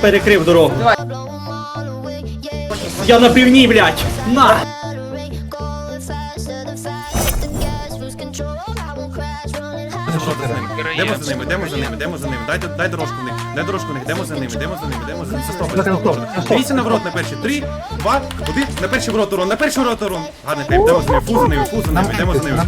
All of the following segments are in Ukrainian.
Перекрив дорогу. Yeah, Я на півні, блядь! На! Йдемо за ними, йдемо за ними, йдемо за ними. Дай, дай дорожку в них, дай дорожку в них, йдемо за ними, йдемо за ними, йдемо за ними. Це стоп, це стоп. Дивіться на ворот на перші. Три, два, один. На перший ворот урон, на перший ворот урон. Гарний кліп, йдемо за ними, фу за ними, фу за ними, йдемо за ними.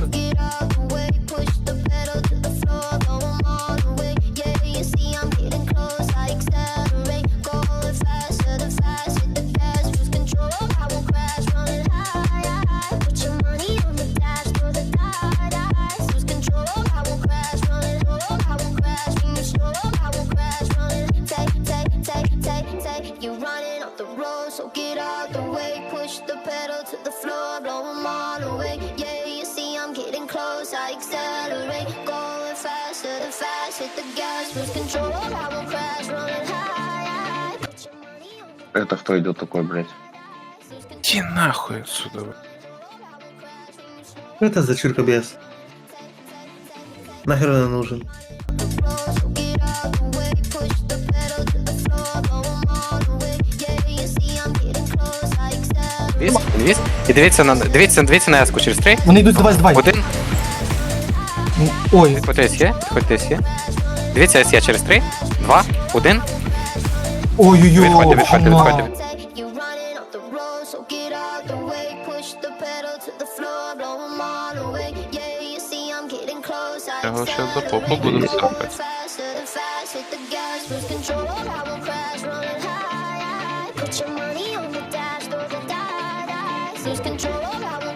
Off the road, so get out the way. Push the pedal to the floor, blow 'em all away. Yeah, you see I'm getting close, I accelerate, going faster, the fast hit the gas, lose control. I won't crash, running high, Это кто идет такой, блядь? Иди нахуй отсюда. Що це за чиркобес? Нахер не нужен. Двіс. І дивіться на дивіться, дивіться на еску через три. Вони йдуть давай, давай. Один. Ой, Підходьте СЄ, підходьте СЄ. Дивіться СЄ через три, два, один. ой-ой-ой, Відходьте, відходьте, чума. відходьте. Його ще до accelerate, попу going сапати. faster, the lose control of